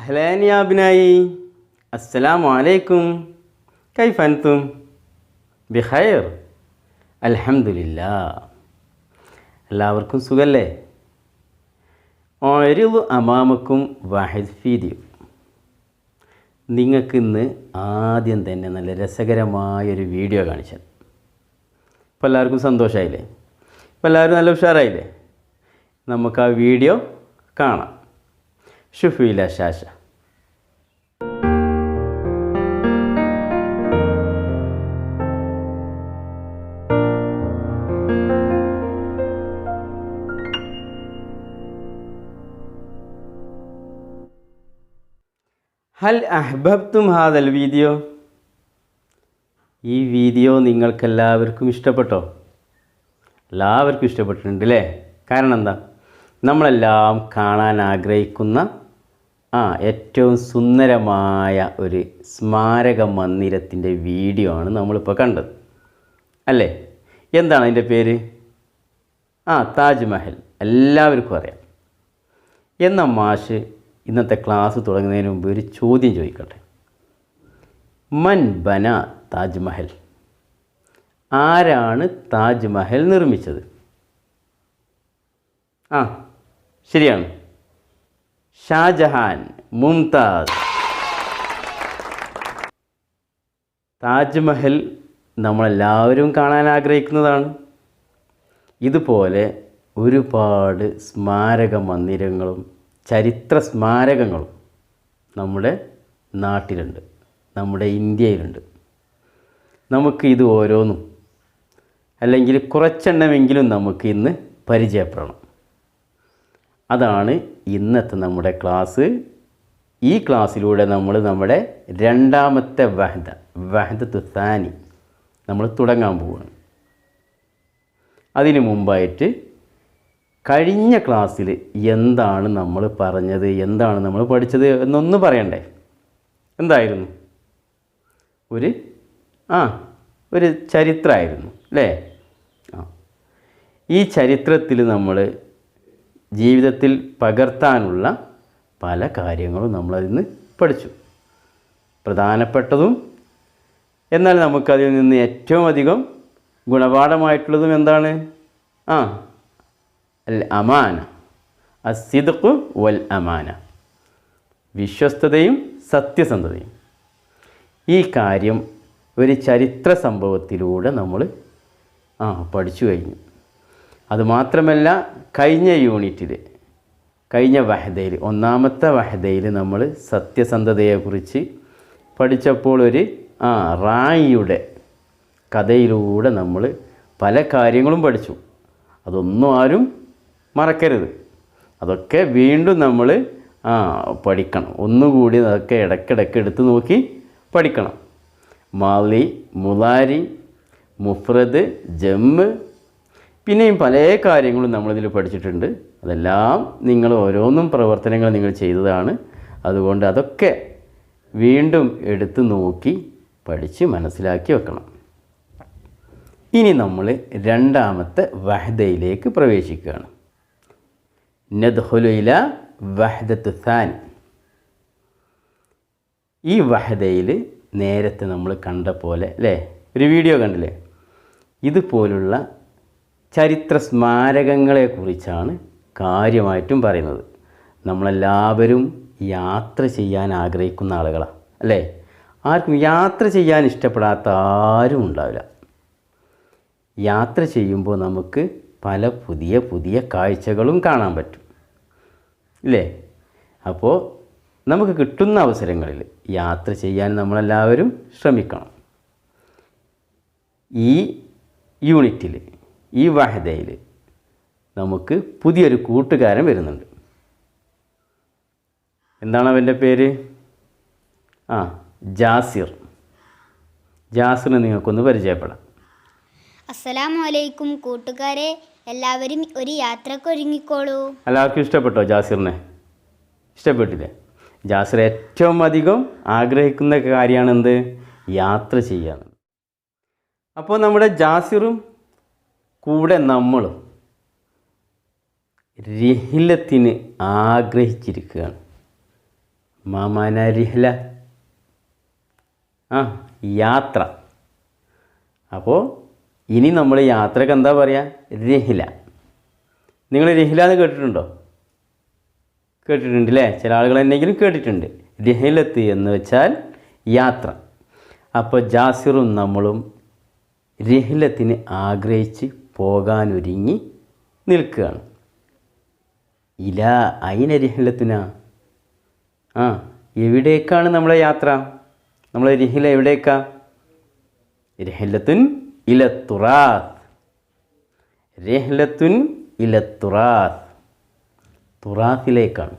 അഹ്ലാനിയാബിനായി. യാ വലൈക്കും അസ്സലാമു അലൈക്കും കൈഫൻതും? ബിഹൈർ അലഹമില്ല എല്ലാവർക്കും സുഖല്ലേ? ഒരു അമാമക്കും വാഹിദ് ഫീദിയും. നിങ്ങൾക്കിന്ന് ആദ്യം തന്നെ നല്ല രസകരമായൊരു വീഡിയോ കാണിച്ചത് ഇപ്പോൾ എല്ലാവർക്കും സന്തോഷമായില്ലേ ഇപ്പോൾ എല്ലാവരും നല്ല ഉഷാറായില്ലേ? നമുക്ക് ആ വീഡിയോ കാണാം. ഷുഫീല ശാശ ഹൽ അഹ്ബബ്തും ഹാദൽ വീഡിയോ? ഈ വീഡിയോ നിങ്ങൾക്കെല്ലാവർക്കും ഇഷ്ടപ്പെട്ടോ? എല്ലാവർക്കും ഇഷ്ടപ്പെട്ടിട്ടുണ്ട് അല്ലേ കാരണം എന്താ? നമ്മളെല്ലാം കാണാൻ ആഗ്രഹിക്കുന്ന ആ ഏറ്റവും സുന്ദരമായ ഒരു സ്മാരക മന്ദിരത്തിന്റെ വീഡിയോ ആണ് നമ്മളിപ്പോൾ കണ്ടത്. അല്ലേ? എന്താണ് അതിന്റെ പേര്? ആ താജ്മഹൽ. എല്ലാവർക്കും അറിയാം. എന്ന മാഷ് ഇന്നത്തെ ക്ലാസ് തുടങ്ങുന്നതിന് മുമ്പ് ഒരു ചോദ്യം ചോദിക്കട്ടെ? മൻ ബന താജ്മഹൽ. ആരാണ് താജ്മഹൽ നിർമ്മിച്ചത്? ആ ശരിയാണ്. ഷാജഹാൻ മുംതാസ്. താജ്മഹൽ നമ്മളെല്ലാവരും കാണാൻ ആഗ്രഹിക്കുന്നതാണ്. ഇതുപോലെ ഒരുപാട് സ്മാരക മന്ദിരങ്ങളും ചരിത്ര സ്മാരകങ്ങളും നമ്മുടെ നാട്ടിലുണ്ട് നമ്മുടെ ഇന്ത്യയിലുണ്ട്. നമുക്ക് ഇത് ഓരോന്നും അല്ലെങ്കിൽ കുറച്ചെണ്ണമെങ്കിലും നമുക്ക് ഇന്ന് പരിചയപ്പെടണം. അതാണ് ഇന്നത്തെ നമ്മുടെ ക്ലാസ് ഈ ക്ലാസ്സിലൂടെ നമ്മൾ നമ്മുടെ രണ്ടാമത്തെ വഹദ വഹദ തുസാനി നമ്മൾ തുടങ്ങാൻ പോവുകയാണ് അതിനു മുമ്പായിട്ട് കഴിഞ്ഞ ക്ലാസ്സിൽ എന്താണ് നമ്മൾ പറഞ്ഞത് എന്താണ് നമ്മൾ പഠിച്ചത് എന്നൊന്ന് പറയണ്ടേ? എന്തായിരുന്നു? ഒരു ആ ഒരു ചരിത്രമായിരുന്നു അല്ലേ? ആ. ഈ ചരിത്രത്തിൽ നമ്മൾ ജീവിതത്തിൽ പകർത്താനുള്ള പല കാര്യങ്ങളും നമ്മളതിൽ നിന്ന് പഠിച്ചു. പ്രധാനപ്പെട്ടതും എന്നാൽ നമുക്കതിൽ നിന്ന് ഏറ്റവും അധികം ഗുണപാഠമായിട്ടുള്ളതും എന്താണ്? ആ അൽ അമാന. അസിദക്കു വൽ അമാന. വിശ്വസ്തതയും സത്യസന്ധതയും. ഈ കാര്യം ഒരു ചരിത്ര സംഭവത്തിലൂടെ നമ്മൾ ആ പഠിച്ചു കഴിഞ്ഞു. അതുമാത്രമല്ല കഴിഞ്ഞ യൂണിറ്റിൽ കഴിഞ്ഞ വഹദയിൽ ഒന്നാമത്തെ വഹദയിൽ നമ്മൾ സത്യസന്ധതയെക്കുറിച്ച് പഠിച്ചപ്പോൾ ഒരു ആ റായിയുടെ കഥയിലൂടെ നമ്മൾ പല കാര്യങ്ങളും പഠിച്ചു. അതൊന്നും ആരും മറക്കരുത്. അതൊക്കെ വീണ്ടും നമ്മൾ ആ പഠിക്കണം. ഒന്നുകൂടി അതൊക്കെ ഇടയ്ക്കിടയ്ക്ക് എടുത്ത് നോക്കി പഠിക്കണം. മാലി മുലാരി മുഫ്രദ് ജമ്മ് പിന്നെയും പല കാര്യങ്ങളും നമ്മളിതിൽ പഠിച്ചിട്ടുണ്ട്. അതെല്ലാം നിങ്ങൾ ഓരോന്നും പ്രവർത്തനങ്ങൾ നിങ്ങൾ ചെയ്തതാണ്. അതുകൊണ്ട് അതൊക്കെ വീണ്ടും എടുത്ത് നോക്കി പഠിച്ച് മനസ്സിലാക്കി വെക്കണം. ഇനി നമ്മൾ രണ്ടാമത്തെ വഹദയിലേക്ക് പ്രവേശിക്കുകയാണ്. നദ്ഹുലൈല വഹദത്ത് സാനി. ഈ വഹദയിൽ നേരത്തെ നമ്മൾ കണ്ട പോലെ അല്ലേ? ഒരു വീഡിയോ കണ്ടില്ലേ? ഇതുപോലുള്ള ചരിത്ര സ്മാരകങ്ങളെക്കുറിച്ചാണ് കാര്യമായിട്ടും പറയുന്നത്. നമ്മളെല്ലാവരും യാത്ര ചെയ്യാൻ ആഗ്രഹിക്കുന്ന ആളുകളാണ് അല്ലേ? ആർക്കും യാത്ര ചെയ്യാൻ ഇഷ്ടപ്പെടാത്ത ആരും ഉണ്ടാവില്ല. യാത്ര ചെയ്യുമ്പോൾ നമുക്ക് പല പുതിയ പുതിയ കാഴ്ചകളും കാണാൻ പറ്റും ഇല്ലേ? അപ്പോൾ നമുക്ക് കിട്ടുന്ന അവസരങ്ങളിൽ യാത്ര ചെയ്യാൻ നമ്മളെല്ലാവരും ശ്രമിക്കണം. ഈ യൂണിറ്റിൽ ഈ വഹദയിൽ നമുക്ക് പുതിയൊരു കൂട്ടുകാരൻ വരുന്നുണ്ട്. എന്താണ് അവന്റെ പേര്? ആ ജാസിർ. ജാസിറിനെ നിങ്ങൾക്കൊന്ന് പരിചയപ്പെടാം. അസ്സലാമു അലൈക്കും കൂട്ടുകാരെ എല്ലാവരും ഒരു യാത്രയ്ക്ക് ഒരുങ്ങിക്കോളൂ. എല്ലാവർക്കും ഇഷ്ടപ്പെട്ടോ ജാസിറിനെ? ഇഷ്ടപ്പെട്ടില്ലേ? ജാസിർ ഏറ്റവും അധികം ആഗ്രഹിക്കുന്ന കാര്യമാണ് എന്ത്? യാത്ര ചെയ്യാൻ. അപ്പോൾ നമ്മുടെ ജാസിറും കൂടെ നമ്മളും രഹിലത്തിന് ആഗ്രഹിച്ചിരിക്കുകയാണ്. മാമാന രഹില. ആ യാത്ര. അപ്പോൾ ഇനി നമ്മൾ യാത്രയ്ക്ക് എന്താ പറയുക രഹില. നിങ്ങൾ രഹില എന്ന് കേട്ടിട്ടുണ്ടോ? കേട്ടിട്ടുണ്ട് അല്ലേ ചില ആളുകൾ എന്നെങ്കിലും കേട്ടിട്ടുണ്ട്. രഹിലത്ത് എന്ന് വെച്ചാൽ യാത്ര. അപ്പോൾ ജാസിറും നമ്മളും രഹിലത്തിന് ആഗ്രഹിച്ച് പോകാനൊരുങ്ങി നിൽക്കുകയാണ്. ഇല അയിന രഹിലത്തിന ആ എവിടേക്കാണ് നമ്മളെ യാത്ര? നമ്മളെ രഹില എവിടേക്കാ? രഹലത്തുൻ ഇലത്തുറാത്ത് രഹലത്തുൻ ഇലത്തുറാത്ത് ഇല തുറാത്ത്. തുറാത്തിലേക്കാണ്.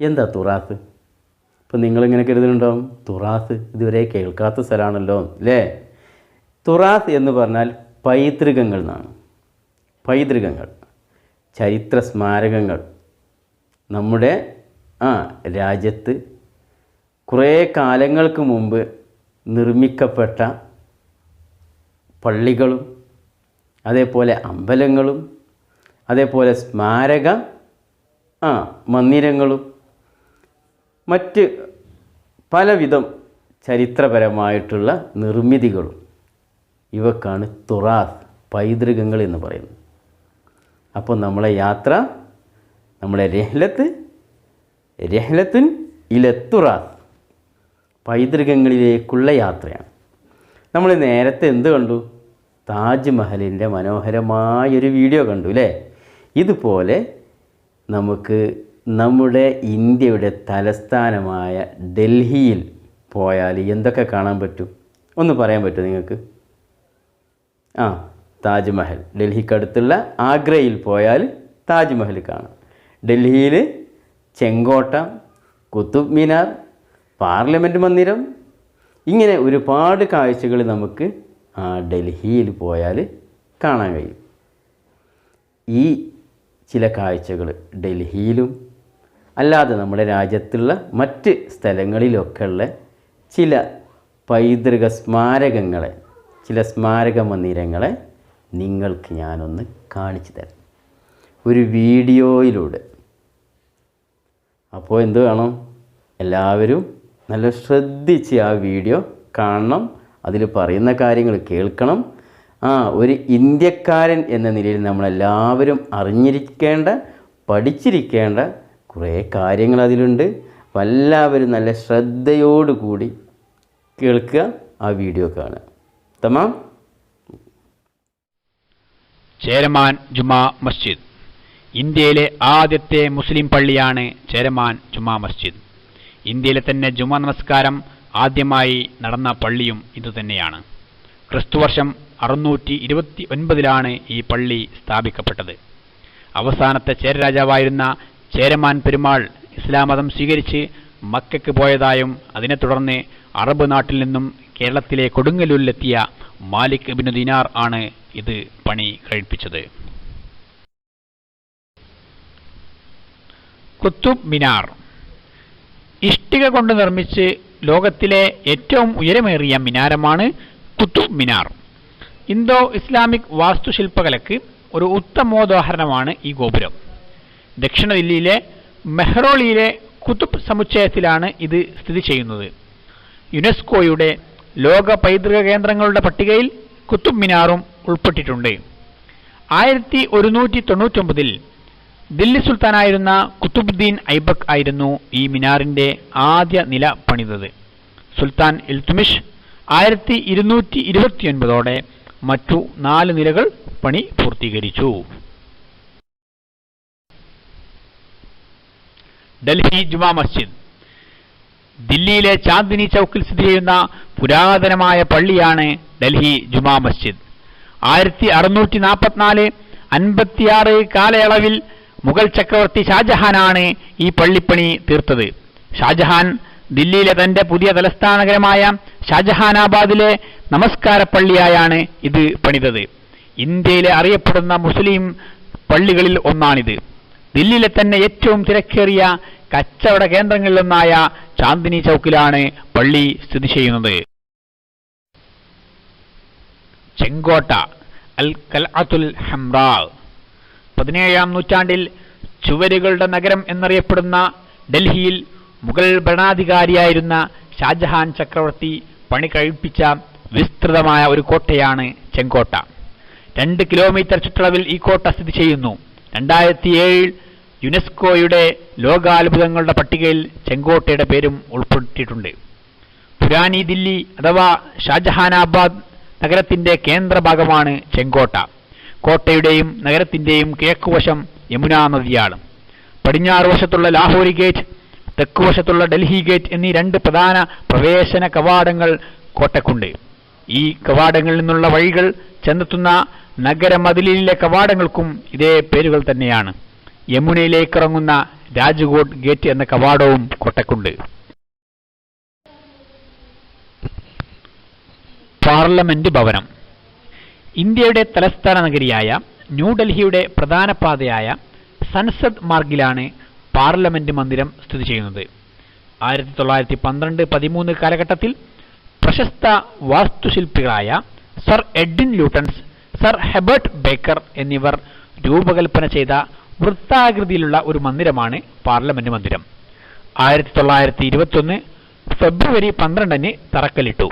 എന്താ തുറാത്ത്? ഇപ്പം നിങ്ങളിങ്ങനെ കരുതുന്നുണ്ടാവും തുറാത്ത് ഇതുവരെ കേൾക്കാത്ത സ്ഥലമാണല്ലോ അല്ലേ? തുറാത്ത് എന്ന് പറഞ്ഞാൽ പൈതൃകങ്ങൾ എന്നാണ് പൈതൃകങ്ങൾ ചരിത്ര സ്മാരകങ്ങൾ നമ്മുടെ ആ രാജ്യത്ത് കുറേ കാലങ്ങൾക്ക് മുമ്പ് നിർമ്മിക്കപ്പെട്ട പള്ളികളും അതേപോലെ അമ്പലങ്ങളും അതേപോലെ സ്മാരക ആ മന്ദിരങ്ങളും മറ്റ് പലവിധം ചരിത്രപരമായിട്ടുള്ള നിർമ്മിതികളും ഇവക്കാണ് തുറാസ് പൈതൃകങ്ങൾ എന്ന് പറയുന്നത്. അപ്പോൾ നമ്മളെ യാത്ര നമ്മളെ രഹ്ലത്ത് രഹ്ലത്തുൻ ഇലത്തുറാസ് പൈതൃകങ്ങളിലേക്കുള്ള യാത്രയാണ്. നമ്മൾ നേരത്തെ എന്ത് കണ്ടു? താജ്മഹലിന്റെ മനോഹരമായൊരു വീഡിയോ കണ്ടു അല്ലേ? ഇതുപോലെ നമുക്ക് നമ്മുടെ ഇന്ത്യയുടെ തലസ്ഥാനമായ ഡൽഹിയിൽ പോയാൽ എന്തൊക്കെ കാണാൻ പറ്റും? ഒന്ന് പറയാൻ പറ്റുമോ നിങ്ങൾക്ക്? ആ താജ്മഹൽ. ഡൽഹിക്ക് അടുത്തുള്ള ആഗ്രയിൽ പോയാൽ താജ്മഹൽ കാണാം. ഡൽഹിയിൽ ചെങ്കോട്ട കുത്തുബ് മിനാർ പാർലമെന്റ് മന്ദിരം ഇങ്ങനെ ഒരുപാട് കാഴ്ചകൾ നമുക്ക് ഡൽഹിയിൽ പോയാൽ കാണാൻ കഴിയും. ഈ ചില കാഴ്ചകൾ ഡൽഹിയിലും അല്ലാതെ നമ്മുടെ രാജ്യത്തുള്ള മറ്റ് സ്ഥലങ്ങളിലൊക്കെ ഉള്ള ചില പൈതൃക സ്മാരകങ്ങളെ ചില സ്മാരക മന്ദിരങ്ങളെ നിങ്ങൾക്ക് ഞാനൊന്ന് കാണിച്ചു തരാം. ഒരു വീഡിയോയിലൂടെ. അപ്പോൾ എന്ത് വേണം? എല്ലാവരും നല്ല ശ്രദ്ധിച്ച് ആ വീഡിയോ കാണണം. അതിൽ പറയുന്ന കാര്യങ്ങൾ കേൾക്കണം. ആ ഒരു ഇന്ത്യക്കാരൻ എന്ന നിലയിൽ നമ്മളെല്ലാവരും അറിഞ്ഞിരിക്കേണ്ട പഠിച്ചിരിക്കേണ്ട കുറേ കാര്യങ്ങൾ അതിലുണ്ട്. എല്ലാവരും നല്ല ശ്രദ്ധയോടുകൂടി കേൾക്കുക ആ വീഡിയോ കാണുക. തമാം ചേരമാൻ ജുമാ മസ്ജിദ്. ഇന്ത്യയിലെ ആദ്യത്തെ മുസ്ലിം പള്ളിയാണ് ചേരമാൻ ജുമാ മസ്ജിദ്. ഇന്ത്യയിലെ തന്നെ ജുമാ നമസ്കാരം ആദ്യമായി നടന്ന പള്ളിയും ഇതുതന്നെയാണ് ക്രിസ്തുവർഷം അറുന്നൂറ്റി ഇരുപത്തി ഒൻപതിലാണ് ഈ പള്ളി സ്ഥാപിക്കപ്പെട്ടത്. അവസാനത്തെ ചേരരാജാവായിരുന്ന ചേരമാൻ പെരുമാൾ ഇസ്ലാം മതം സ്വീകരിച്ച് മക്കയ്ക്ക് പോയതായും അതിനെ തുടർന്ന് അറബ് നാട്ടിൽ നിന്നും കേരളത്തിലെ കൊടുങ്ങല്ലൂരിലെത്തിയ മാലിക് ഇബ്നു ദിനാർ ആണ് ഇത് പണി കഴിപ്പിച്ചത്. കുത്തുബ് മിനാർ. ഇഷ്ടിക കൊണ്ട് നിർമ്മിച്ച് ലോകത്തിലെ ഏറ്റവും ഉയരമേറിയ മിനാരമാണ് കുത്തുബ് മിനാർ. ഇന്തോ ഇസ്ലാമിക് വാസ്തുശില്പകലയ്ക്ക് ഒരു ഉത്തമോദാഹരണമാണ് ഈ ഗോപുരം. ദക്ഷിണ ദില്ലിയിലെ മെഹ്റോളിയിലെ കുത്തുബ് സമുച്ചയത്തിലാണ് ഇത് സ്ഥിതി ചെയ്യുന്നത്. യുനെസ്കോയുടെ ലോക പൈതൃക കേന്ദ്രങ്ങളുടെ പട്ടികയിൽ കുത്തുബ് മിനാറും ഉൾപ്പെട്ടിട്ടുണ്ട്. ആയിരത്തി ഒരുന്നൂറ്റി തൊണ്ണൂറ്റൊമ്പതിൽ ദില്ലി സുൽത്താനായിരുന്ന കുത്തുബുദ്ദീൻ ഐബക് ആയിരുന്നു ഈ മിനാറിന്റെ ആദ്യ നില പണിതത്. സുൽത്താൻ ഇൽത്തുമിഷ് ആയിരത്തി ഇരുന്നൂറ്റി ഇരുപത്തിയൊൻപതോടെ മറ്റു നാല് നിലകൾ പണി പൂർത്തീകരിച്ചു. ഡൽഹി ജുമാ മസ്ജിദ് ദില്ലിയിലെ ചാന്ദിനി ചൗക്കിൽ സ്ഥിതി ചെയ്യുന്ന പുരാതനമായ പള്ളിയാണ് ഡൽഹി ജുമാ മസ്ജിദ്. ആയിരത്തി അറുന്നൂറ്റി നാൽപ്പത്തിനാല് അൻപത്തിയാറ് കാലയളവിൽ മുഗൾ ചക്രവർത്തി ഷാജഹാനാണ് ഈ പള്ളിപ്പണി തീർത്തത്. ഷാജഹാൻ ദില്ലിയിലെ തന്റെ പുതിയ തലസ്ഥാന നഗരമായ ഷാജഹാനാബാദിലെ നമസ്കാര പള്ളിയായാണ് ഇത് പണിതത്. ഇന്ത്യയിലെ അറിയപ്പെടുന്ന മുസ്ലിം പള്ളികളിൽ ഒന്നാണിത്. ദില്ലിയിലെ തന്നെ ഏറ്റവും തിരക്കേറിയ കച്ചവട കേന്ദ്രങ്ങളിലൊന്നായ ചാന്ദിനി ചൗക്കിലാണ് പള്ളി സ്ഥിതി ചെയ്യുന്നത്. ചെങ്കോട്ട അൽ കൽഅത്തുൽ ഹംറ. പതിനേഴാം നൂറ്റാണ്ടിൽ ചുവരുകളുടെ നഗരം എന്നറിയപ്പെടുന്ന ഡൽഹിയിൽ മുഗൾ ഭരണാധികാരിയായിരുന്ന ഷാജഹാൻ ചക്രവർത്തി പണി കഴിപ്പിച്ച വിസ്തൃതമായ ഒരു കോട്ടയാണ് ചെങ്കോട്ട. രണ്ട് കിലോമീറ്റർ ചുറ്റളവിൽ ഈ കോട്ട സ്ഥിതി ചെയ്യുന്നു. രണ്ടായിരത്തി ഏഴിൽ യുനെസ്കോയുടെ ലോകാത്ഭുതങ്ങളുടെ പട്ടികയിൽ ചെങ്കോട്ടയുടെ പേരും ഉൾപ്പെടുത്തിയിട്ടുണ്ട്. പുരാനി ദില്ലി അഥവാ ഷാജഹാനാബാദ് നഗരത്തിന്റെ കേന്ദ്രഭാഗമാണ് ചെങ്കോട്ട. കോട്ടയുടെയും നഗരത്തിന്റെയും കിഴക്കുവശം യമുനാ നദിയാണ്. പടിഞ്ഞാറ് വശത്തുള്ള ലാഹോരി ഗേറ്റ് തെക്കുവശത്തുള്ള ഡൽഹി ഗേറ്റ് എന്നീ രണ്ട് പ്രധാന പ്രവേശന കവാടങ്ങൾ കോട്ടക്കുണ്ട്. ഈ കവാടങ്ങളിൽ നിന്നുള്ള വഴികൾ ചെന്നെത്തുന്ന നഗരമതിലിലെ കവാടങ്ങൾക്കും ഇതേ പേരുകൾ തന്നെയാണ്. യമുനയിലേക്ക് ഇറങ്ങുന്ന രാജ്കോട്ട് ഗേറ്റ് എന്ന കവാടവും കൊട്ടക്കുണ്ട്. പാർലമെന്റ് ഭവനം. ഇന്ത്യയുടെ തലസ്ഥാന നഗരിയായ ന്യൂഡൽഹിയുടെ പ്രധാന പാതയായ സൻസദ് മാർഗിലാണ് പാർലമെന്റ് മന്ദിരം സ്ഥിതി ചെയ്യുന്നത്. ആയിരത്തി തൊള്ളായിരത്തി പന്ത്രണ്ട് പതിമൂന്ന് കാലഘട്ടത്തിൽ പ്രശസ്ത വാസ്തുശില്പികളായ Sir Edwin Lutyens Sir Herbert Baker എന്നിവർ രൂപകൽപ്പന ചെയ്ത വൃത്താകൃതിയിലുള്ള ഒരു മന്ദിരമാണ് പാർലമെന്റ് മന്ദിരം. ആയിരത്തി തൊള്ളായിരത്തി ഇരുപത്തൊന്ന് ഫെബ്രുവരി പന്ത്രണ്ടിന് തറക്കല്ലിട്ടു.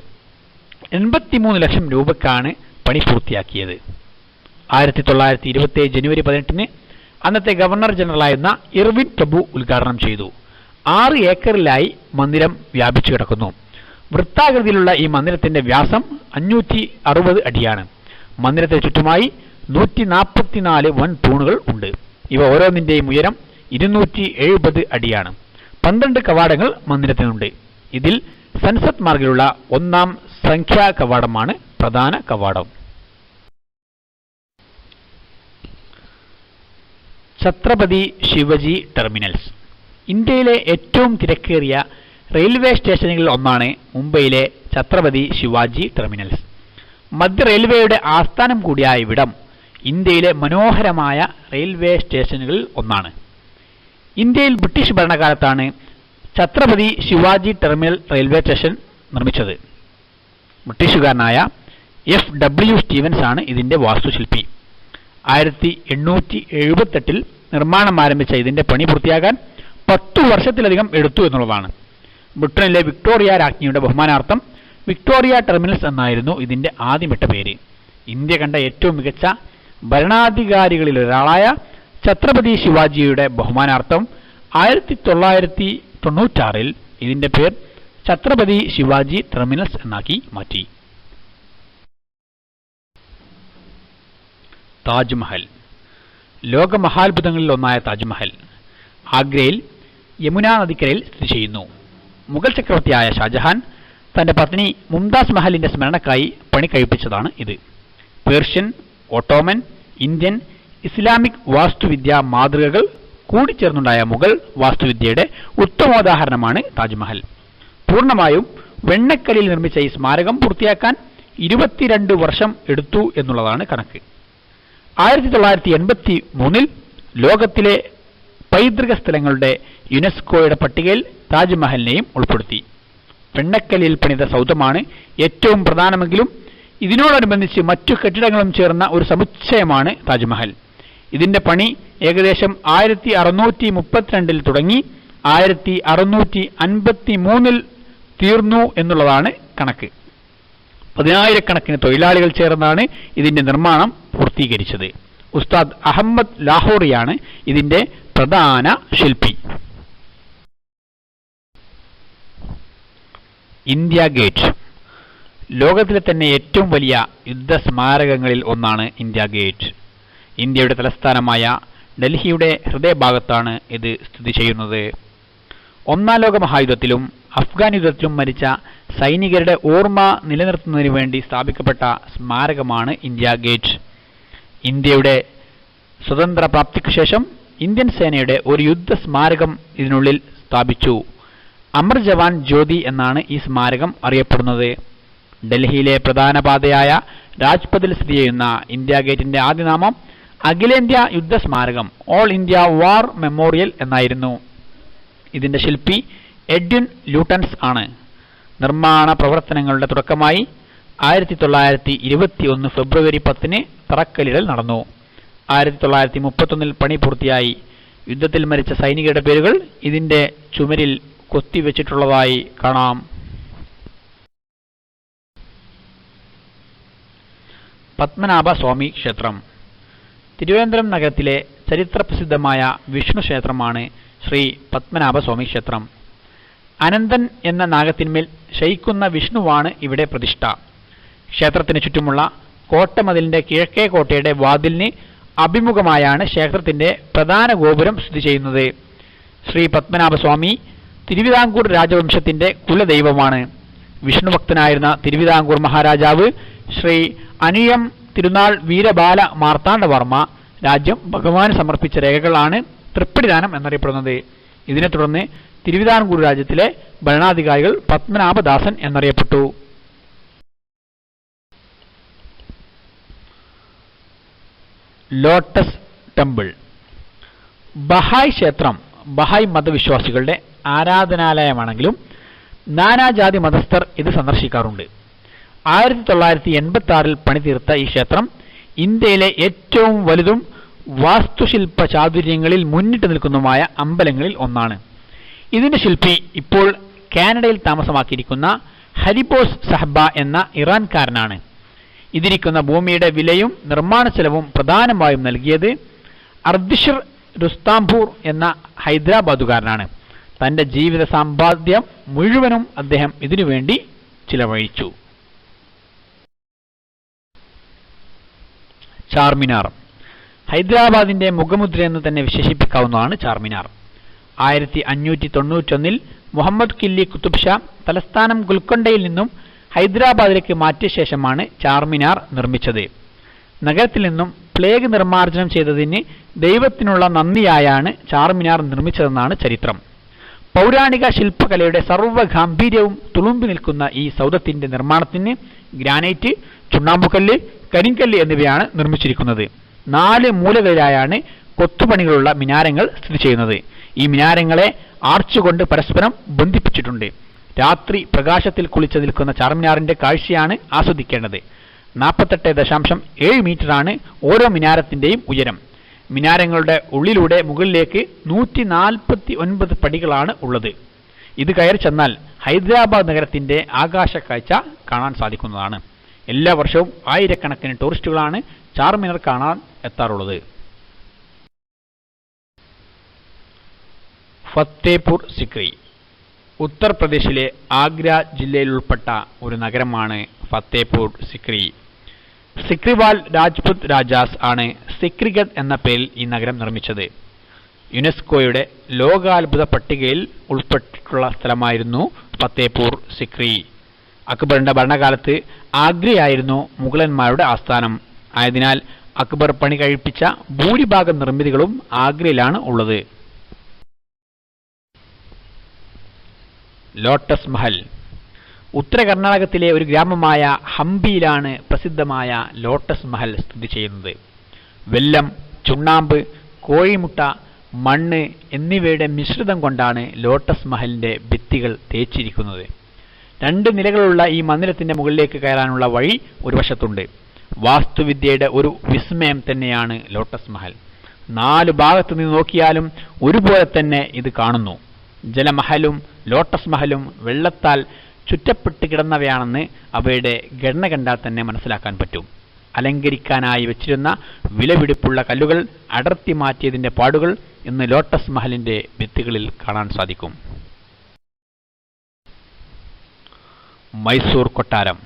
എൺപത്തിമൂന്ന് ലക്ഷം രൂപക്കാണ് പണി പൂർത്തിയാക്കിയത്. ആയിരത്തി തൊള്ളായിരത്തി ഇരുപത്തി ജനുവരി പതിനെട്ടിന് അന്നത്തെ ഗവർണർ ജനറലായിരുന്ന ഇർവിൻ പ്രഭു ഉദ്ഘാടനം ചെയ്തു. ആറ് ഏക്കറിലായി മന്ദിരം വ്യാപിച്ചു കിടക്കുന്നു. വൃത്താകൃതിയിലുള്ള ഈ മന്ദിരത്തിന്റെ വ്യാസം അഞ്ഞൂറ്റി അറുപത് അടിയാണ്. മന്ദിരത്തെ ചുറ്റുമായി നൂറ്റി നാൽപ്പത്തിനാല് വൻ തൂണുകൾ ഉണ്ട്. ഇവ ഓരോന്നിന്റെയും ഉയരം ഇരുന്നൂറ്റി എഴുപത് അടിയാണ്. പന്ത്രണ്ട് കവാടങ്ങൾ മന്ദിരത്തിനുണ്ട്. ഇതിൽ സൻസത് മാർഗിലുള്ള ഒന്നാം സംഖ്യാ കവാടമാണ് പ്രധാന കവാടം. ഛത്രപതി ശിവജി ടെർമിനൽസ്. ഇന്ത്യയിലെ ഏറ്റവും തിരക്കേറിയ റെയിൽവേ സ്റ്റേഷനുകളിൽ ഒന്നാണ് മുംബൈയിലെ ഛത്രപതി ശിവാജി ടെർമിനൽസ്. മധ്യ റെയിൽവേയുടെ ആസ്ഥാനം കൂടിയായ ഇവിടം ഇന്ത്യയിലെ മനോഹരമായ റെയിൽവേ സ്റ്റേഷനുകളിൽ ഒന്നാണ്. ഇന്ത്യയിൽ British ഭരണകാലത്താണ് Chhatrapati Shivaji Terminal railway station നിർമ്മിച്ചത്. ബ്രിട്ടീഷുകാരനായ എഫ് ഡബ്ല്യു സ്റ്റീവൻസ് ആണ് ഇതിന്റെ വാസ്തുശില്പി. ആയിരത്തി എണ്ണൂറ്റി എഴുപത്തെട്ടിൽ നിർമ്മാണം ആരംഭിച്ച ഇതിന്റെ പണി പൂർത്തിയാകാൻ പത്തു വർഷത്തിലധികം എടുത്തു എന്നുള്ളതാണ്. ബ്രിട്ടനിലെ വിക്ടോറിയ രാജ്ഞിയുടെ ബഹുമാനാർത്ഥം വിക്ടോറിയ ടെർമിനൽസ് എന്നായിരുന്നു ഇതിന്റെ ആദ്യമിട്ട പേര്. ഇന്ത്യ കണ്ട ഏറ്റവും മികച്ച ഭരണാധികാരികളിൽ ഒരാളായ ഛത്രപതി ശിവാജിയുടെ ബഹുമാനാർത്ഥം ആയിരത്തി തൊള്ളായിരത്തി തൊണ്ണൂറ്റാറിൽ ഇതിന്റെ പേർ ഛത്രപതി ശിവാജി ടെർമിനൽസ് എന്നാക്കി മാറ്റി. താജ്മഹൽ. ലോകമഹാത്ഭുതങ്ങളിൽ ഒന്നായ താജ്മഹൽ. ആഗ്രയിൽ യമുനാ നദിക്കരയിൽ സ്ഥിതി ചെയ്യുന്നു. മുഗൾ ചക്രവർത്തിയായ ഷാജഹാൻ തന്റെ പത്നി മുംതാസ് മഹലിന്റെ സ്മരണക്കായി പണി കഴിപ്പിച്ചതാണ് ഇത്. പേർഷ്യൻ ഓട്ടോമൻ ഇന്ത്യൻ ഇസ്ലാമിക് വാസ്തുവിദ്യ മാതൃകകൾ കൂടിച്ചേർന്നുണ്ടായ മുഗൾ വാസ്തുവിദ്യയുടെ ഉത്തമോദാഹരണമാണ് താജ്മഹൽ. പൂർണമായും വെണ്ണക്കല്ലിൽ നിർമ്മിച്ച ഈ സ്മാരകം പൂർത്തിയാക്കാൻ ഇരുപത്തിരണ്ട് വർഷം എടുത്തു എന്നുള്ളതാണ് കണക്ക്. ആയിരത്തി തൊള്ളായിരത്തി എൺപത്തി മൂന്നിൽ ലോകത്തിലെ പൈതൃക സ്ഥലങ്ങളുടെ യുനെസ്കോയുടെ പട്ടികയിൽ താജ്മഹലിനെയും ഉൾപ്പെടുത്തി. വെണ്ണക്കല്ലിൽ പണിത സൗധമാണ് ഏറ്റവും പ്രധാനമെങ്കിലും ഇതിനോടനുബന്ധിച്ച് മറ്റു കെട്ടിടങ്ങളും ചേർന്ന ഒരു സമുച്ചയമാണ് താജ്മഹൽ. ഇതിന്റെ പണി ഏകദേശം ആയിരത്തി അറുന്നൂറ്റി മുപ്പത്തിരണ്ടിൽ തുടങ്ങി ആയിരത്തി അറുന്നൂറ്റി അൻപത്തി മൂന്നിൽ തീർന്നു എന്നുള്ളതാണ് കണക്ക്. പതിനായിരക്കണക്കിന് തൊഴിലാളികൾ ചേർന്നാണ് ഇതിന്റെ നിർമ്മാണം പൂർത്തീകരിച്ചത്. ഉസ്താദ് അഹമ്മദ് ലാഹോറിയാണ് ഇതിന്റെ പ്രധാന ശില്പി. India Gate. ലോകത്തിലെ തന്നെ ഏറ്റവും വലിയ യുദ്ധ സ്മാരകങ്ങളിൽ ഒന്നാണ് ഇന്ത്യ ഗേറ്റ്. ഇന്ത്യയുടെ തലസ്ഥാനമായ ഡൽഹിയുടെ ഹൃദയഭാഗത്താണ് ഇത് സ്ഥിതി ചെയ്യുന്നത്. ഒന്നാം ലോക മഹായുദ്ധത്തിലും അഫ്ഗാൻ യുദ്ധത്തിലും മരിച്ച സൈനികരുടെ ഓർമ്മ നിലനിർത്തുന്നതിന് വേണ്ടി സ്ഥാപിക്കപ്പെട്ട സ്മാരകമാണ് ഇന്ത്യ ഗേറ്റ്. ഇന്ത്യയുടെ സ്വതന്ത്ര പ്രാപ്തിക്ക് ശേഷം ഇന്ത്യൻ സേനയുടെ ഒരു യുദ്ധ സ്മാരകം ഇതിനുള്ളിൽ സ്ഥാപിച്ചു. അമർ ജവാൻ ജ്യോതി എന്നാണ് ഈ സ്മാരകം അറിയപ്പെടുന്നത്. ഡൽഹിയിലെ പ്രധാന പാതയായ രാജ്പഥിൽ സ്ഥിതി ചെയ്യുന്ന ഇന്ത്യ ഗേറ്റിന്റെ ആദ്യ നാമം അഖിലേന്ത്യാ യുദ്ധ സ്മാരകം ഓൾ ഇന്ത്യ വാർ മെമ്മോറിയൽ എന്നായിരുന്നു. ഇതിന്റെ ശില്പി എഡ്വിൻ ലൂട്ടൻസ് ആണ്. നിർമ്മാണ പ്രവർത്തനങ്ങളുടെ തുടക്കമായി ആയിരത്തി തൊള്ളായിരത്തി ഇരുപത്തി ഒന്ന് ഫെബ്രുവരി പത്തിന് തറക്കല്ലിടൽ നടന്നു. ആയിരത്തി തൊള്ളായിരത്തി മുപ്പത്തൊന്നിൽ പണി പൂർത്തിയായി. യുദ്ധത്തിൽ മരിച്ച സൈനികരുടെ പേരുകൾ ഇതിന്റെ ചുമരിൽ കൊത്തിവെച്ചിട്ടുള്ളതായി കാണാം. പത്മനാഭ സ്വാമി ക്ഷേത്രം. തിരുവനന്തപുരം നഗരത്തിലെ ചരിത്രപ്രസിദ്ധമായ വിഷ്ണു ക്ഷേത്രമാണ് ശ്രീ പത്മനാഭസ്വാമി ക്ഷേത്രം. അനന്തൻ എന്ന നാഗത്തിന്മേൽ ശയിക്കുന്ന വിഷ്ണുവാണ് ഇവിടെ പ്രതിഷ്ഠ. ക്ഷേത്രത്തിന് ചുറ്റുമുള്ള കോട്ടമതിലിന്റെ കിഴക്കേ കോട്ടയുടെ വാതിലിന് അഭിമുഖമായാണ് ക്ഷേത്രത്തിന്റെ പ്രധാന ഗോപുരം സ്ഥിതി ചെയ്യുന്നത്. ശ്രീ പത്മനാഭസ്വാമി തിരുവിതാംകൂർ രാജവംശത്തിന്റെ കുലദൈവമാണ്. വിഷ്ണുഭക്തനായിരുന്ന തിരുവിതാംകൂർ മഹാരാജാവ് ശ്രീ അനുയം തിരുനാൾ വീരബാല മാർത്താണ്ഡവർമ്മ രാജ്യം ഭഗവാന് സമർപ്പിച്ച രേഖകളാണ് തൃപ്പടിദാനം എന്നറിയപ്പെടുന്നത്. ഇതിനെ തുടർന്ന് തിരുവിതാംകൂർ രാജ്യത്തിലെ ഭരണാധികാരികൾ പത്മനാഭദാസൻ എന്നറിയപ്പെട്ടു. Lotus temple. ബഹായ് ക്ഷേത്രം ബഹായ് മതവിശ്വാസികളുടെ ആരാധനാലയമാണെങ്കിലും നാനാജാതി മതസ്ഥർ ഇത് സന്ദർശിക്കാറുണ്ട്. ആയിരത്തി തൊള്ളായിരത്തി എൺപത്തി ആറിൽ പണിതീർത്ത ഈ ക്ഷേത്രം ഇന്ത്യയിലെ ഏറ്റവും വലുതും വാസ്തുശില്പ ചാതുര്യങ്ങളിൽ മുന്നിട്ട് നിൽക്കുന്നതുമായ അമ്പലങ്ങളിൽ ഒന്നാണ്. ഇതിന്റെ ശില്പി ഇപ്പോൾ കാനഡയിൽ താമസമാക്കിയിരിക്കുന്ന ഹരിബോസ് സഹബ എന്ന ഇറാൻകാരനാണ്. ഇതിരിക്കുന്ന ഭൂമിയുടെ വിലയും നിർമ്മാണ ചെലവും പ്രധാനമായും നൽകിയത് അർദിഷർ രുസ്താംപൂർ എന്ന ഹൈദരാബാദുകാരനാണ്. തന്റെ ജീവിത സമ്പാദ്യം മുഴുവനും അദ്ദേഹം ഇതിനുവേണ്ടി ചിലവഴിച്ചു. ചാർമിനാർ. ഹൈദരാബാദിന്റെ മുഖമുദ്ര എന്ന് തന്നെ വിശേഷിപ്പിക്കാവുന്നതാണ് ചാർമിനാർ. ആയിരത്തി അഞ്ഞൂറ്റി തൊണ്ണൂറ്റൊന്നിൽ മുഹമ്മദ് കില്ലി കുത്തുബ് ഷാ തലസ്ഥാനം ഗുൽക്കൊണ്ടയിൽ നിന്നും ഹൈദരാബാദിലേക്ക് മാറ്റിയ ശേഷമാണ് ചാർമിനാർ നിർമ്മിച്ചത്. നഗരത്തിൽ നിന്നും പ്ലേഗ് നിർമ്മാർജനം ചെയ്തതിന് ദൈവത്തിനുള്ള നന്ദിയായാണ് ചാർമിനാർ നിർമ്മിച്ചതെന്നാണ് ചരിത്രം. പൗരാണിക ശില്പകലയുടെ സർവഗാംഭീര്യവും തുളുമ്പി നിൽക്കുന്ന ഈ സൗധത്തിന്റെ നിർമ്മാണത്തിന് ഗ്രാനൈറ്റ് ചുണ്ണാമ്പുകല്ല് കരിങ്കല്ല് എന്നിവയാണ് നിർമ്മിച്ചിരിക്കുന്നത്. നാല് മൂലകളിലായാണ് കൊത്തുപണികളുള്ള മിനാരങ്ങൾ സ്ഥിതി ചെയ്യുന്നത്. ഈ മിനാരങ്ങളെ ആർച്ച് കൊണ്ട് പരസ്പരം ബന്ധിപ്പിച്ചിട്ടുണ്ട്. രാത്രി പ്രകാശത്തിൽ കുളിച്ചു നിൽക്കുന്ന ചാർമിനാറിന്റെ കാഴ്ചയാണ് ആസ്വദിക്കേണ്ടത്. നാൽപ്പത്തെട്ട് ദശാംശം ഏഴ് മീറ്ററാണ് ഓരോ മിനാരത്തിന്റെയും ഉയരം. മിനാരങ്ങളുടെ ഉള്ളിലൂടെ മുകളിലേക്ക് നൂറ്റി നാൽപ്പത്തി ഒൻപത് പടികളാണ് ഉള്ളത്. ഇത് കയറി ചെന്നാൽ ഹൈദരാബാദ് നഗരത്തിന്റെ ആകാശ കാഴ്ച കാണാൻ സാധിക്കുന്നതാണ്. എല്ലാ വർഷവും ആയിരക്കണക്കിന് ടൂറിസ്റ്റുകളാണ് ചാർമിനർ കാണാൻ എത്താറുള്ളത്. ഫത്തേപൂർ സിക്രി. ഉത്തർപ്രദേശിലെ ആഗ്ര ജില്ലയിൽ ഉൾപ്പെട്ട ഒരു നഗരമാണ് ഫത്തേപൂർ സിക്രി. സിക്രിവാൽ രാജ്പുത് രാജാസ് ആണ് സിക്രിഗഡ് എന്ന പേരിൽ ഈ നഗരം നിർമ്മിച്ചത്. യുനെസ്കോയുടെ ലോകാത്ഭുത പട്ടികയിൽ ഉൾപ്പെട്ടിട്ടുള്ള സ്ഥലമായിരുന്നു ഫത്തേപൂർ സിക്രി. അക്ബറിന്റെ ഭരണകാലത്ത് ആഗ്രയായിരുന്നു മുഗളന്മാരുടെ ആസ്ഥാനം. ആയതിനാൽ അക്ബർ പണി കഴിപ്പിച്ച ഭൂരിഭാഗം നിർമ്മിതികളും ആഗ്രയിലാണ് ഉള്ളത്. ലോട്ടസ് മഹൽ ഉത്തര കർണാടകത്തിലെ ഒരു ഗ്രാമമായ ഹംപിയിലാണ് പ്രസിദ്ധമായ ലോട്ടസ് മഹൽ സ്ഥിതി ചെയ്യുന്നത്. വെല്ലം ചുണ്ണാമ്പ് കോഴിമുട്ട മണ്ണ് എന്നിവയുടെ മിശ്രിതം കൊണ്ടാണ് ലോട്ടസ് മഹലിന്റെ ഭിത്തികൾ തേച്ചിരിക്കുന്നത്. രണ്ട് നിലകളുള്ള ഈ മന്ദിരത്തിന്റെ മുകളിലേക്ക് കയറാനുള്ള വഴി ഒരു വശത്തുണ്ട്. വാസ്തുവിദ്യയുടെ ഒരു വിസ്മയം തന്നെയാണ് ലോട്ടസ് മഹൽ. നാല് ഭാഗത്തു നിന്ന് നോക്കിയാലും ഒരുപോലെ തന്നെ ഇത് കാണുന്നു. ജലമഹലും ലോട്ടസ് മഹലും വെള്ളത്താൽ ചുറ്റപ്പെട്ട് കിടന്നവയാണെന്ന് അവയുടെ ഘടന കണ്ടാൽ തന്നെ മനസ്സിലാക്കാൻ പറ്റും. അലങ്കരിക്കാനായി വെച്ചിരുന്ന വിലപിടിപ്പുള്ള കല്ലുകൾ അടർത്തി മാറ്റിയതിന്റെ പാടുകൾ ഇന്ന് ലോട്ടസ് മഹലിന്റെ ഭിത്തികളിൽ കാണാൻ സാധിക്കും. മൈസൂർ കൊട്ടാരം.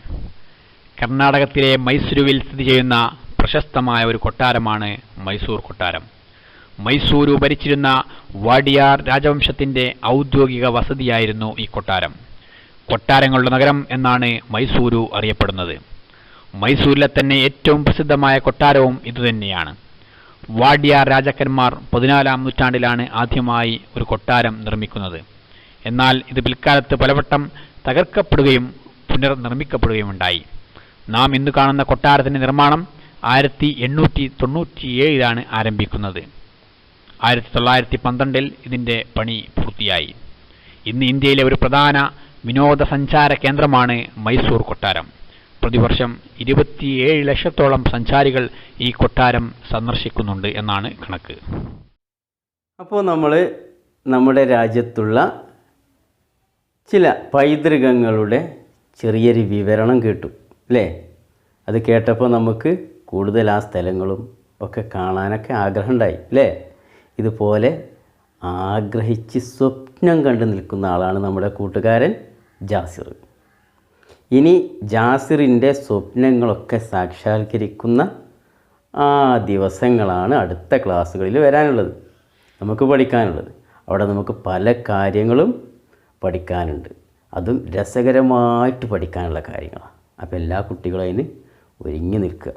കർണാടകത്തിലെ മൈസൂരുവിൽ സ്ഥിതി ചെയ്യുന്ന പ്രശസ്തമായ ഒരു കൊട്ടാരമാണ് മൈസൂർ കൊട്ടാരം. മൈസൂരു ഭരിച്ചിരുന്ന വാഡിയാർ രാജവംശത്തിന്റെ ഔദ്യോഗിക വസതിയായിരുന്നു ഈ കൊട്ടാരം. കൊട്ടാരങ്ങളുടെ നഗരം എന്നാണ് മൈസൂരു അറിയപ്പെടുന്നത്. മൈസൂരിലെ തന്നെ ഏറ്റവും പ്രസിദ്ധമായ കൊട്ടാരവും ഇതുതന്നെയാണ് വാഡിയാർ രാജാക്കന്മാർ പതിനാലാം നൂറ്റാണ്ടിലാണ് ആദ്യമായി ഒരു കൊട്ടാരം നിർമ്മിക്കുന്നത്. എന്നാൽ ഇത് പിൽക്കാലത്ത് പലവട്ടം തകർക്കപ്പെടുകയും പുനർനിർമ്മിക്കപ്പെടുകയുമുണ്ടായി. നാം ഇന്ന് കാണുന്ന കൊട്ടാരത്തിന്റെ നിർമ്മാണം ആയിരത്തി എണ്ണൂറ്റി തൊണ്ണൂറ്റിയേഴിലാണ് ആരംഭിക്കുന്നത്. ആയിരത്തി തൊള്ളായിരത്തി പന്ത്രണ്ടിൽ ഇതിന്റെ പണി പൂർത്തിയായി. ഇന്ന് ഇന്ത്യയിലെ ഒരു പ്രധാന വിനോദസഞ്ചാര കേന്ദ്രമാണ് മൈസൂർ കൊട്ടാരം. പ്രതിവർഷം ഇരുപത്തിയേഴ് ലക്ഷത്തോളം സഞ്ചാരികൾ ഈ കൊട്ടാരം സന്ദർശിക്കുന്നുണ്ട് എന്നാണ് കണക്ക്. അപ്പോൾ നമ്മൾ നമ്മുടെ രാജ്യത്തുള്ള ചില പൈതൃകങ്ങളുടെ ചെറിയൊരു വിവരണം കേട്ടു അല്ലേ? അത് കേട്ടപ്പോൾ നമുക്ക് കൂടുതൽ ആ സ്ഥലങ്ങളും ഒക്കെ കാണാനൊക്കെ ആഗ്രഹമുണ്ടായി അല്ലേ? ഇതുപോലെ ആഗ്രഹിച്ച് സ്വപ്നം കണ്ടു നിൽക്കുന്ന ആളാണ് നമ്മുടെ കൂട്ടുകാരൻ ജാസിർ. ഇനി ജാസിറിന്റെ സ്വപ്നങ്ങളൊക്കെ സാക്ഷാത്കരിക്കുന്ന ആ ദിവസങ്ങളാണ് അടുത്ത ക്ലാസ്സുകളിൽ വരാനുള്ളത്. നമുക്ക് പഠിക്കാനുള്ളത്. അവിടെ നമുക്ക് പല കാര്യങ്ങളും പഠിക്കാനുണ്ട്. അതും രസകരമായിട്ട് പഠിക്കാനുള്ള കാര്യങ്ങളാണ്. അപ്പോൾ എല്ലാ കുട്ടികളും അതിന് ഒരുങ്ങി നിൽക്കുക.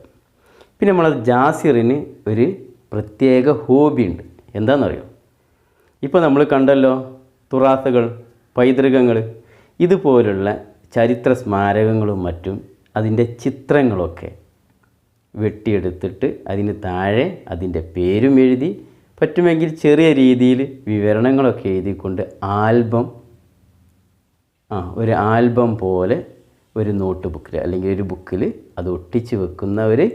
പിന്നെ നമ്മൾ ജാസിറിന് ഒരു പ്രത്യേക ഹോബി ഉണ്ട്. എന്താണെന്നറിയോ ഇപ്പോൾ നമ്മൾ കണ്ടല്ലോ തുറാസകൾ പൈതൃകങ്ങൾ ഇതുപോലുള്ള ചരിത്ര സ്മാരകങ്ങളും മറ്റും അതിന്റെ ചിത്രങ്ങളൊക്കെ വെട്ടിയെടുത്തിട്ട് അതിന് താഴെ അതിന്റെ പേരും എഴുതി പറ്റുമെങ്കിൽ ചെറിയ രീതിയിൽ വിവരണങ്ങളൊക്കെ എഴുതിക്കൊണ്ട് ആൽബം ആ ഒരു ആൽബം പോലെ ഒരു നോട്ട് ബുക്കിൽ അല്ലെങ്കിൽ ഒരു ബുക്കിൽ അത് ഒട്ടിച്ച് വെക്കുന്ന ഒരു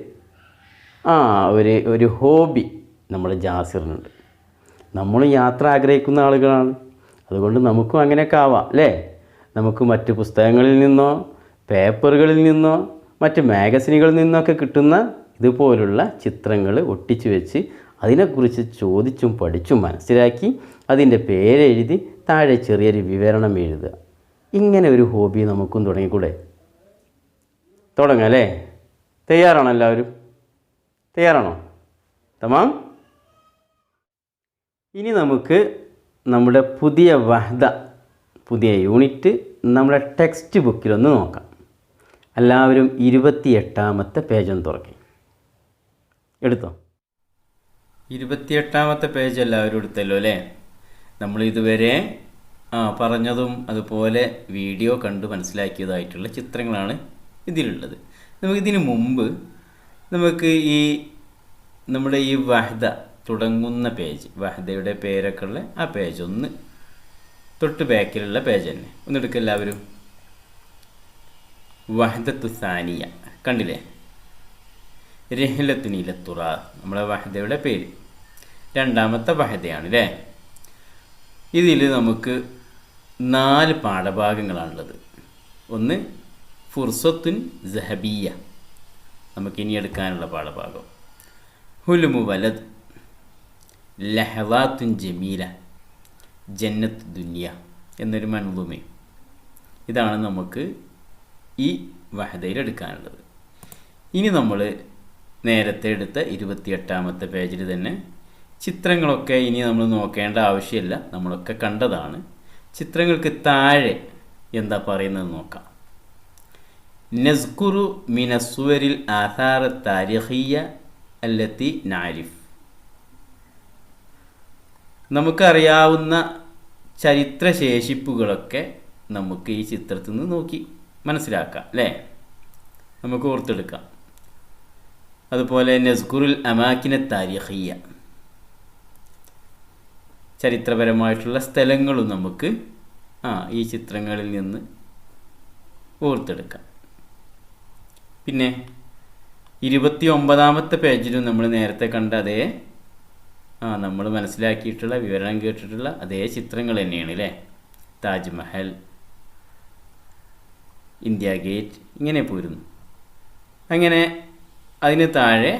ആ ഒരു ഒരു ഹോബി നമ്മുടെ ജാസിറിനുണ്ട്. നമ്മൾ യാത്ര ആഗ്രഹിക്കുന്ന ആളുകളാണ്. അതുകൊണ്ട് നമുക്കും അങ്ങനെയൊക്കെ ആവാം അല്ലേ? നമുക്ക് മറ്റ് പുസ്തകങ്ങളിൽ നിന്നോ പേപ്പറുകളിൽ നിന്നോ മറ്റ് മാഗസിനുകളിൽ നിന്നോ ഒക്കെ കിട്ടുന്ന ഇതുപോലുള്ള ചിത്രങ്ങൾ ഒട്ടിച്ചു വെച്ച് അതിനെക്കുറിച്ച് ചോദിച്ചും പഠിച്ചും മനസ്സിലാക്കി അതിന്റെ പേരെഴുതി താഴെ ചെറിയൊരു വിവരണം എഴുതുക. ഇങ്ങനെ ഒരു ഹോബി നമുക്കും തുടങ്ങിക്കൂടെ? തുടങ്ങാം അല്ലേ തയ്യാറാണോ എല്ലാവരും? തയ്യാറാണോ? തമാം. ഇനി നമുക്ക് നമ്മുടെ പുതിയ വഹദ പുതിയ യൂണിറ്റ് നമ്മുടെ ടെക്സ്റ്റ് ബുക്കിലൊന്ന് നോക്കാം. എല്ലാവരും ഇരുപത്തിയെട്ടാമത്തെ പേജൊന്ന് തുറക്കി. എടുത്തോ? ഇരുപത്തിയെട്ടാമത്തെ പേജ് എല്ലാവരും എടുത്തല്ലോ അല്ലേ? നമ്മൾ ഇതുവരെ ആ പറഞ്ഞതും അതുപോലെ വീഡിയോ കണ്ട് മനസ്സിലാക്കിയതായിട്ടുള്ള ചിത്രങ്ങളാണ് ഇതിലുള്ളത്. നമുക്കിതിന് മുമ്പ് നമുക്ക് ഈ നമ്മുടെ ഈ വഹദ തുടങ്ങുന്ന പേജ് വഹദയുടെ പേരൊക്കെ ഉള്ള ആ പേജ് ഒന്ന് തൊട്ട് ബാക്കിലുള്ള പേജ് തന്നെ. ഒന്ന് എടുക്കുക എല്ലാവരും. വഹദത്തു സാനിയ. കണ്ടില്ലേ? രഹലത്തുനിലത്തുറ നമ്മളെ വഹദയുടെ പേര്. രണ്ടാമത്തെ വഹദയാണ് അല്ലേ ഇതിൽ നമുക്ക് നാല് പാഠഭാഗങ്ങളാണുള്ളത്. ഒന്ന് ഫുർസത്തുൻ ജഹബിയ നമുക്കിനി എടുക്കാനുള്ള പാഠഭാഗം. ഹുലുമു വലത് ലഹവാത്തുൻ ജമീല. ജന്നത്ത് ദുനിയ എന്നൊരു മൺഭൂമി ഇതാണ് നമുക്ക് ഈ വഹദയിൽ എടുക്കാനുള്ളത്. ഇനി നമ്മൾ നേരത്തെ എടുത്ത ഇരുപത്തിയെട്ടാമത്തെ പേജിൽ തന്നെ ചിത്രങ്ങളൊക്കെ ഇനി നമ്മൾ നോക്കേണ്ട ആവശ്യമില്ല. നമ്മളൊക്കെ കണ്ടതാണ്. ചിത്രങ്ങൾക്ക് താഴെ എന്താ പറയുന്നത് നോക്കാം. നസ്കുറു മിനസ്വരിൽ ആധാർ താരിഹിയ അല്ലത്തി നാരിഫ് നമുക്കറിയാവുന്ന ചരിത്രശേഷിപ്പുകളൊക്കെ നമുക്ക് ഈ ചിത്രത്തിൽ നിന്ന് നോക്കി മനസ്സിലാക്കാം അല്ലേ? നമുക്ക് ഓർത്തെടുക്കാം. അതുപോലെ നസ്കുറുൽ അമാക്കിന താരിഖിയ. ചരിത്രപരമായിട്ടുള്ള സ്ഥലങ്ങളും നമുക്ക് ആ ഈ ചിത്രങ്ങളിൽ നിന്ന് ഓർത്തെടുക്കാം. പിന്നെ ഇരുപത്തി ഒമ്പതാമത്തെ പേജിലും നമ്മൾ നേരത്തെ കണ്ട അതേ ആ നമ്മൾ മനസ്സിലാക്കിയിട്ടുള്ള വിവരണം കേട്ടിട്ടുള്ള അതേ ചിത്രങ്ങൾ തന്നെയാണ് അല്ലേ താജ്മഹൽ ഇന്ത്യ ഗേറ്റ് ഇങ്ങനെ പോരുന്നു അങ്ങനെ അതിന് താഴെ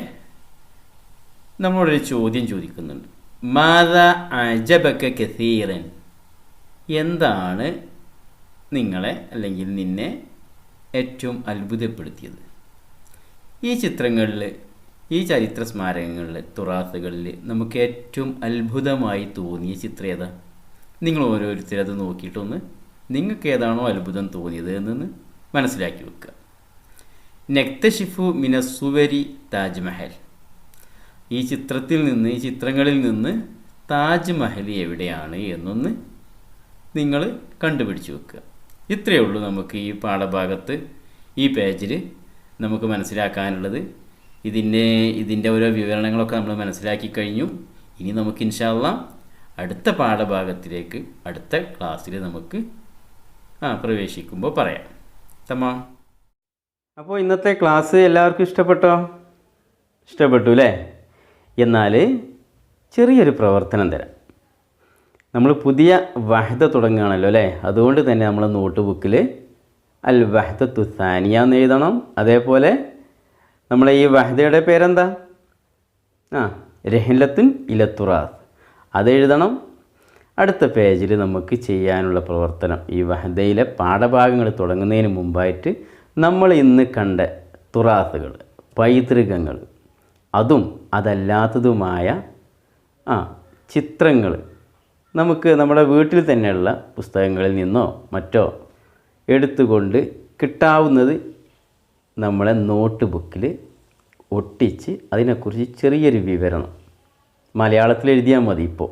നമ്മളൊരു ചോദ്യം ചോദിക്കുന്നുണ്ട്. മാത അജബക്ക കസീറൻ? എന്താണ് നിങ്ങളെ അല്ലെങ്കിൽ നിന്നെ ഏറ്റവും അത്ഭുതപ്പെടുത്തിയത്? ഈ ചിത്രങ്ങളിൽ ഈ ചരിത്ര സ്മാരകങ്ങളിൽ തുറാസുകളിൽ നമുക്ക് ഏറ്റവും അത്ഭുതമായി തോന്നിയ ചിത്രം ഏതാ? നിങ്ങൾ ഓരോരുത്തരും അത് നോക്കിയിട്ടൊന്ന് നിങ്ങൾക്ക് ഏതാണോ അത്ഭുതം തോന്നിയത് എന്നൊന്ന് മനസ്സിലാക്കി വെക്കുക. നെക്തഷിഫു മിനസുവരി താജ്മഹൽ. ഈ ചിത്രത്തിൽ നിന്ന് ഈ ചിത്രങ്ങളിൽ നിന്ന് താജ്മഹൽ എവിടെയാണ് എന്നൊന്ന് നിങ്ങൾ കണ്ടുപിടിച്ച് വെക്കുക. ഇത്രയേ ഉള്ളൂ നമുക്ക് ഈ പാഠഭാഗത്ത് ഈ പേജിൽ നമുക്ക് മനസ്സിലാക്കാനുള്ളത്. ഇതിന്റെ ഇതിന്റെ ഓരോ വിവരണങ്ങളൊക്കെ നമ്മൾ മനസ്സിലാക്കി കഴിഞ്ഞു. ഇനി നമുക്ക് ഇൻഷാല്ല അടുത്ത പാഠഭാഗത്തിലേക്ക് അടുത്ത ക്ലാസ്സിൽ നമുക്ക് ആ പ്രവേശിക്കുമ്പോൾ പറയാം. തമാ. അപ്പോൾ ഇന്നത്തെ ക്ലാസ് എല്ലാവർക്കും ഇഷ്ടപ്പെട്ടോ? ഇഷ്ടപ്പെട്ടു അല്ലേ എന്നാൽ ചെറിയൊരു പ്രവർത്തനം തരാം. നമ്മൾ പുതിയ വഹദ തുടങ്ങുകയാണല്ലോ അല്ലേ അതുകൊണ്ട് തന്നെ നമ്മൾ നോട്ട് ബുക്കിൽ അൽ വഹദത്തു സാനിയ എന്ന് എഴുതണം. അതേപോലെ നമ്മളെ ഈ വഹദയുടെ പേരെന്താ? ആ രഹിലത്തുൻ ഇലത്തുറാസ് അതെഴുതണം അടുത്ത പേജിൽ നമുക്ക് ചെയ്യാനുള്ള പ്രവർത്തനം ഈ വഹദയിലെ പാഠഭാഗങ്ങൾ തുടങ്ങുന്നതിന് മുമ്പായിട്ട് നമ്മൾ ഇന്ന് കണ്ട തുറാസുകൾ പൈതൃകങ്ങൾ അതും അതല്ലാത്തതുമായ ആ ചിത്രങ്ങൾ. നമുക്ക് നമ്മുടെ വീട്ടിൽ തന്നെയുള്ള പുസ്തകങ്ങളിൽ നിന്നോ മറ്റോ എടുത്തുകൊണ്ട് കിട്ടാവുന്നത് നമ്മളെ നോട്ട് ബുക്കിൽ ഒട്ടിച്ച് അതിനെക്കുറിച്ച് ചെറിയൊരു വിവരണം. മലയാളത്തിൽ എഴുതിയാൽ മതി ഇപ്പോൾ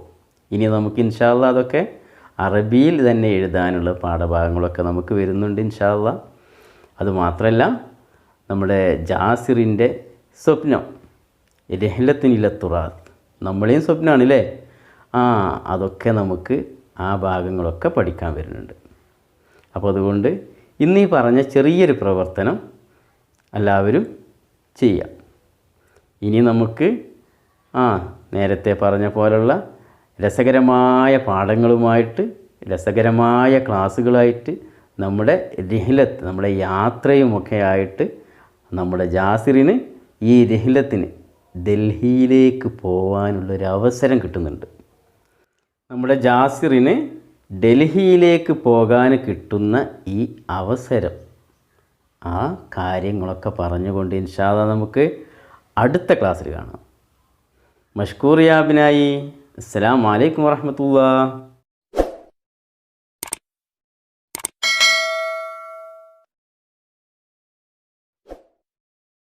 ഇനി നമുക്ക് ഇൻഷാല്ല അതൊക്കെ അറബിയിൽ തന്നെ എഴുതാനുള്ള പാഠഭാഗങ്ങളൊക്കെ നമുക്ക് വരുന്നുണ്ട് ഇൻഷാല്ല അതുമാത്രമല്ല നമ്മുടെ ജാസിറിന്റെ സ്വപ്നം രഹലത്തിനില്ല തുറാത്ത്. നമ്മളെയും സ്വപ്നമാണ് അല്ലേ ആ അതൊക്കെ നമുക്ക് ആ ഭാഗങ്ങളൊക്കെ പഠിക്കാൻ വരുന്നുണ്ട്. അപ്പോൾ അതുകൊണ്ട് ഇന്ന് പറഞ്ഞ ചെറിയൊരു പ്രവർത്തനം എല്ലാവരും ചെയ്യാം. ഇനി നമുക്ക് ആ നേരത്തെ പറഞ്ഞ പോലുള്ള രസകരമായ പാഠങ്ങളുമായിട്ട് രസകരമായ ക്ലാസ്സുകളായിട്ട് നമ്മുടെ രഹിലത്ത് നമ്മുടെ യാത്രയുമൊക്കെ ആയിട്ട് നമ്മുടെ ജാസിറിന് ഈ രഹിലത്തിന് ഡൽഹിയിലേക്ക് പോകാനുള്ളൊരു അവസരം കിട്ടുന്നുണ്ട്. നമ്മുടെ ജാസിറിന് ഡൽഹിയിലേക്ക് പോകാൻ കിട്ടുന്ന ഈ അവസരം ആ കാര്യങ്ങളൊക്കെ പറഞ്ഞുകൊണ്ട് ഇൻഷാദ നമുക്ക് അടുത്ത ക്ലാസ്സിൽ കാണാം. മഷ്കൂർ യാബിനായി അസ്സാം വലൈക്കും വറഹമത്തുള്ള.